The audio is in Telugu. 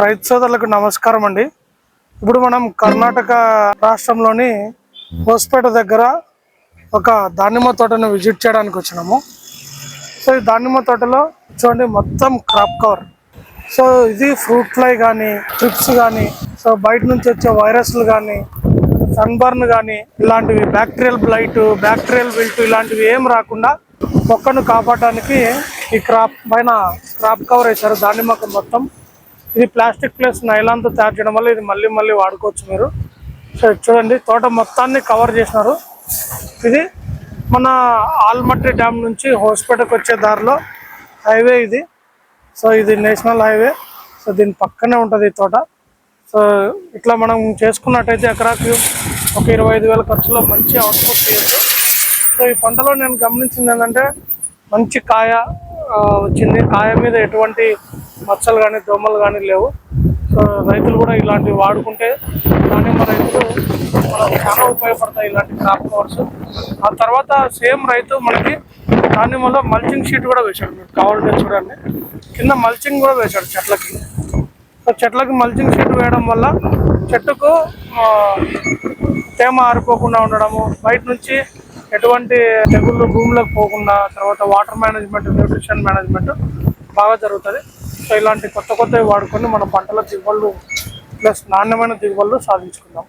రైతు సోదరులకు నమస్కారం అండి. ఇప్పుడు మనం కర్ణాటక రాష్ట్రంలోని హోస్పేట దగ్గర ఒక దానిమ్మ తోటను విజిట్ చేయడానికి వచ్చినాము. సో ఈ దానిమ్మ తోటలో చూడండి మొత్తం క్రాప్ కవర్. సో ఇది ఫ్రూట్ ఫ్లై కానీ ట్రిప్స్ కానీ సో బయట నుంచి వచ్చే వైరస్లు కానీ సన్బర్న్ కానీ ఇలాంటివి బ్యాక్టీరియల్ బ్లైట్ బ్యాక్టీరియల్ విల్ట్ ఇలాంటివి ఏం రాకుండా మొక్కను కాపాడడానికి ఈ క్రాప్ పైన క్రాప్ కవర్ వేశారు. దానిమ్మకు మొత్తం ఇది ప్లాస్టిక్ ప్లస్ నైలాన్తో తయారు చేయడం వల్ల ఇది మళ్ళీ మళ్ళీ వాడుకోవచ్చు మీరు. సో చూడండి తోట మొత్తాన్ని కవర్ చేసినారు. ఇది మన ఆల్మట్టి డ్యామ్ నుంచి హోస్పేటకు వచ్చే దారిలో హైవే ఇది. సో ఇది నేషనల్ హైవే సో దీని పక్కనే ఉంటుంది ఈ తోట. సో ఇట్లా మనం చేసుకున్నట్టయితే ఎకరాకి ఒక ఇరవై ఐదు వేల ఖర్చులో మంచి అవుట్పుట్ చేయొచ్చు సో ఈ పంటలో నేను గమనించింది ఏంటంటే మంచి కాయ వచ్చింది కాయ మీద ఎటువంటి మచ్చలు కానీ దోమలు కానీ లేవు. సో రైతులు కూడా ఇలాంటివి వాడుకుంటే దానిమ్మ రైతులు మనకు చాలా ఉపయోగపడతాయి ఇలాంటి క్రాప్ కవర్స్ ఆ తర్వాత సేమ్ రైతు మనకి దానిమ్మలో మల్చింగ్ షీట్ కూడా వేశాడు. మీకు కావాలంటే చూడండి. కింద మల్చింగ్ కూడా వేశాడు చెట్లకి. సో చెట్లకి మల్చింగ్ షీట్ వేయడం వల్ల చెట్టుకు తేమ ఆరిపోకుండా ఉండడము బయట నుంచి ఎటువంటి తెగుళ్ళు భూమిలోకి పోకుండా తర్వాత వాటర్ మేనేజ్మెంట్ న్యూట్రిషన్ మేనేజ్మెంట్ బాగా జరుగుతుంది. సో ఇలాంటి కొత్త కొత్తవి వాడుకొని మన పంటల దిగుబడులు ప్లస్ నాణ్యమైన దిగుబడులు సాధించుకుందాం.